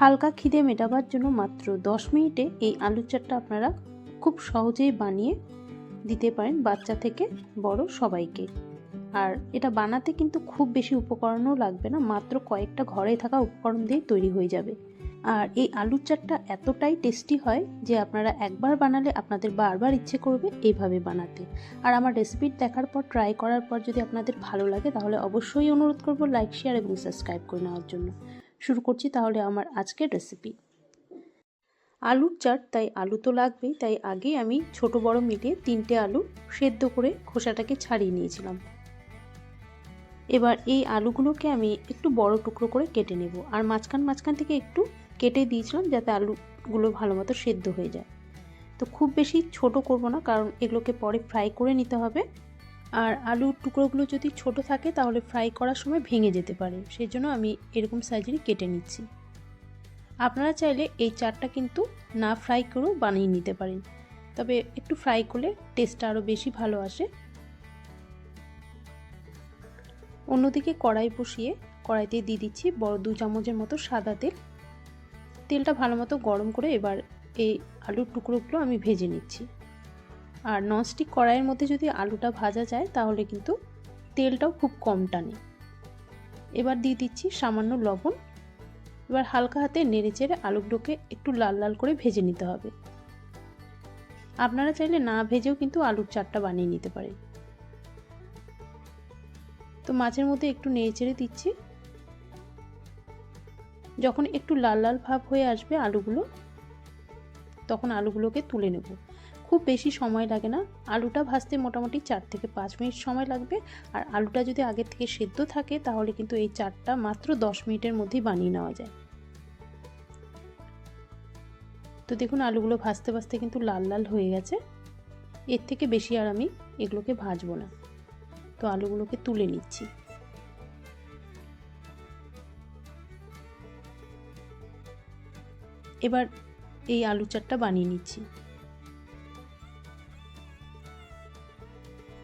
হালকা খিদে মেটাবার জন্য মাত্র দশ মিনিটে এই আলুর চাটটা আপনারা খুব সহজেই বানিয়ে দিতে পারেন বাচ্চা থেকে বড় সবাইকে। আর এটা বানাতে কিন্তু খুব বেশি উপকরণও লাগবে না, মাত্র কয়েকটা ঘরে থাকা উপকরণ দিয়ে তৈরি হয়ে যাবে। আর এই আলুর চাটটা এতটাই টেস্টি হয় যে আপনারা একবার বানালে আপনাদের বারবার ইচ্ছে করবে এইভাবে বানাতে। আর আমার রেসিপি দেখার পর ট্রাই করার পর যদি আপনাদের ভালো লাগে, তাহলে অবশ্যই অনুরোধ করব লাইক শেয়ার এবং সাবস্ক্রাইব করে নেওয়ার জন্য। শুরু করছি তাহলে আমার আজকের রেসিপি আলুর চাট, তাই আলু তো লাগবেই, তাই আগে আমি ছোট বড় মিলিয়ে তিনটে আলু সেদ্ধ করে খোসাটাকে ছাড়িয়ে নিয়েছিলাম। এবার এই আলুগুলোকে আমি একটু বড় টুকরো করে কেটে নেব, আর মাঝখান মাঝখান থেকে একটু কেটে দিয়েছিলাম যাতে আলুগুলো ভালো মতো সেদ্ধ হয়ে যায়। তো খুব বেশি ছোট করব না, কারণ এগুলোকে পরে ফ্রাই করে নিতে হবে। আর আলুর টুকরোগুলো যদি ছোট থাকে, তাহলে ফ্রাই করার সময় ভেঙে যেতে পারে। সেই জন্য আমি এরকম সাইজেরই কেটে নিচ্ছি। আপনারা চাইলে এই চারটা কিন্তু না ফ্রাই করেও বানিয়ে নিতে পারেন। তবে একটু ফ্রাই করলে টেস্টটা আরও বেশি ভালো আসে। অন্যদিকে কড়াই বসিয়ে, কড়াইতে দিয়ে দিচ্ছি বড় দু চামচের মতো সাদা তেল। তেলটা ভালো মতো গরম করে এবার এই আলুর টুকরোগুলো আমি ভেজে নিচ্ছি। আর ননস্টিক কড়াইয়ের মধ্যে যদি আলুটা ভাজা যায়, তাহলে কিন্তু তেলটাও খুব কম টানে। এবার দিয়ে দিচ্ছি সামান্য লবণ। এবার হালকা হাতে নেড়ে চেড়ে আলুগুলোকে একটু লাল লাল করে ভেজে নিতে হবে। আপনারা চাইলে না ভেজেও কিন্তু আলুর চাটটা বানিয়ে নিতে পারেন। তো মাছের মধ্যে একটু নেড়ে চেড়ে দিচ্ছি। যখন একটু লাল লাল ভাব হয়ে আসবে আলুগুলো তখন আলুগুলোকে তুলে নেব। খুব বেশি সময় লাগে না। আলুটা ভাজতে মোটামুটি চার থেকে পাঁচ মিনিট সময় লাগবে। আর আলুটা যদি আগের থেকে সেদ্ধ থাকে, তাহলে কিন্তু এই চারটা মাত্র দশ মিনিটের মধ্যেই বানিয়ে নেওয়া যায়। তো দেখুন, আলুগুলো ভাজতে ভাজতে কিন্তু লাল লাল হয়ে গেছে। এর থেকে বেশি আর আমি এগুলোকে ভাজবো না। তো আলুগুলোকে তুলে নিচ্ছি। এবার এই আলু চাটটা বানিয়ে নিচ্ছি।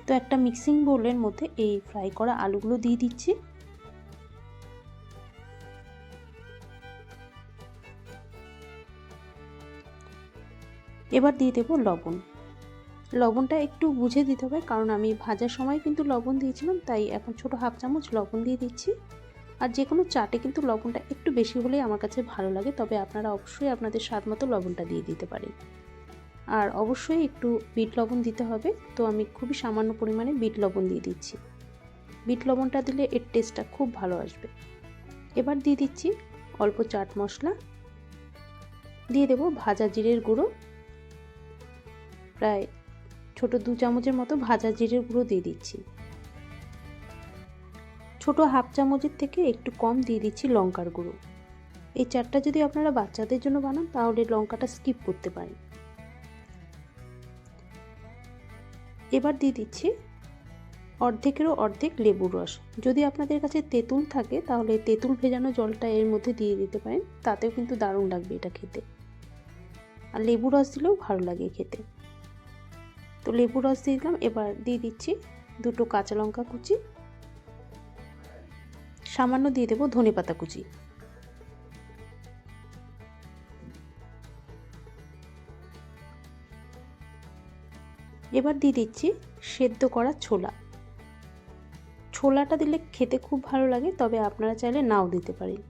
তো একটা মিক্সিং বোলের মধ্যে এই ফ্রাই করা আলুগুলো দিয়ে দিচ্ছি। এবার দিয়ে দেবো লবণ। লবণটা একটু বুঝে দিতে হবে, কারণ আমি ভাজার সময় কিন্তু লবণ দিয়েছিলাম, তাই এখন ছোট হাফ চামচ লবণ দিয়ে দিচ্ছি। আর যে কোনো চাটে কিন্তু লবণটা একটু বেশি হলেই আমার কাছে ভালো লাগে, তবে আপনারা অবশ্যই আপনাদের স্বাদ মতো লবণটা দিয়ে দিতে পারেন। আর অবশ্যই একটু বিট লবণ দিতে হবে, তো আমি খুবই সামান্য পরিমাণে বিট লবণ দিয়ে দিচ্ছি। বিট লবণটা দিলে এর টেস্টটা খুব ভালো আসবে। এবার দিয়ে দিচ্ছি অল্প চাট মশলা। দিয়ে দেবো ভাজা জিরের গুঁড়ো। প্রায় ছোট দু চামচের মতো ভাজা জিরের গুঁড়ো দিয়ে দিচ্ছি। ছোট হাফ চামচের থেকে একটু কম দিয়ে দিচ্ছি লঙ্কার গুঁড়ো। এই চারটা যদি আপনারা বাচ্চাদের জন্য বানান, তাহলে লঙ্কাটা স্কিপ করতে পারেন। এবার দিয়ে দিচ্ছি অর্ধেকেরও অর্ধেক লেবুর রস। যদি আপনাদের কাছে তেঁতুল থাকে, তাহলে তেঁতুল ভেজানো জলটা এর মধ্যে দিয়ে দিতে পারেন, তাতেও কিন্তু দারুণ লাগবে এটা খেতে। আর লেবু রস দিলেও ভালো লাগে খেতে। তো লেবু রস দিয়ে দিলাম, এবার দিয়ে দিচ্ছি দুটো কাঁচা লঙ্কা কুচি সামান্য দিয়ে দেবো ধনে পাতা কুচি। এবার দিয়ে দিচ্ছি সেদ্ধ করা ছোলা। ছোলাটা দিলে খেতে খুব ভালো লাগে, তবে আপনারা চাইলে নাও দিতে পারেন।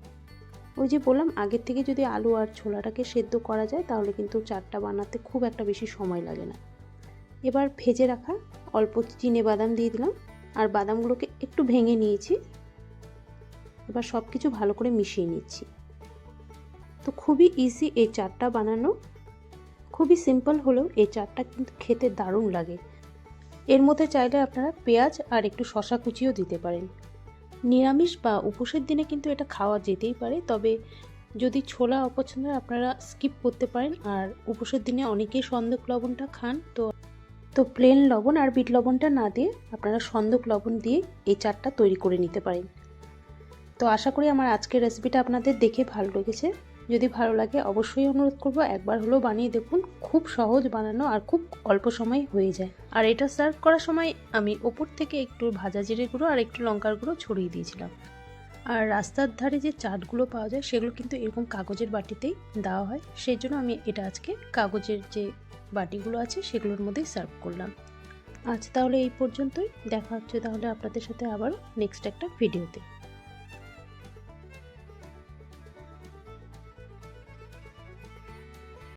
ওই যে বললাম, আগের থেকে যদি আলু আর ছোলাটাকে সেদ্ধ করা যায়, তাহলে কিন্তু চাটটা বানাতে খুব একটা বেশি সময় লাগে না। এবার ভেজে রাখা অল্প চিনে বাদাম দিয়ে দিলাম, আর বাদামগুলোকে একটু ভেঙে নিয়েছি। এবার সব কিছু ভালো করে মিশিয়ে নিচ্ছি। তো খুবই ইজি এই চাটটা বানানো। খুবই সিম্পল হলেও এই চাটটা কিন্তু খেতে দারুণ লাগে। এর মধ্যে চাইলে আপনারা পেঁয়াজ আর একটু শশা কুচিও দিতে পারেন। নিরামিষ বা উপোসের দিনে কিন্তু এটা খাওয়া যেতেই পারে, তবে যদি ছোলা অপছন্দ আপনারা স্কিপ করতে পারেন আর উপোসের দিনে অনেকেই সন্দক লবণটা খান। তো তো প্লেন লবণ আর বিট লবণটা না দিয়ে আপনারা সন্দক লবণ দিয়ে এই চাটটা তৈরি করে নিতে পারেন। তো আশা করি আমার আজকের রেসিপিটা আপনাদের দেখে ভালো লেগেছে। যদি ভালো লাগে অবশ্যই অনুরোধ করব, একবার হলেও বানিয়ে দেখুন। খুব সহজ বানানো আর খুব অল্প সময় হয়ে যায়। আর এটা সার্ভ করার সময় আমি ওপর থেকে একটু ভাজা জিরে গুঁড়ো আর একটু লঙ্কার গুঁড়ো ছড়িয়ে দিয়েছিলাম। আর রাস্তার ধারে যে চাটগুলো পাওয়া যায়, সেগুলো কিন্তু এরকম কাগজের বাটিতেই দেওয়া হয়। সেই জন্য আমি এটা আজকে কাগজের যে বাটিগুলো আছে, সেগুলোর মধ্যেই সার্ভ করলাম। আজ তাহলে এই পর্যন্তই। দেখা হচ্ছে তাহলে আপনাদের সাথে আবার নেক্সট একটা ভিডিওতে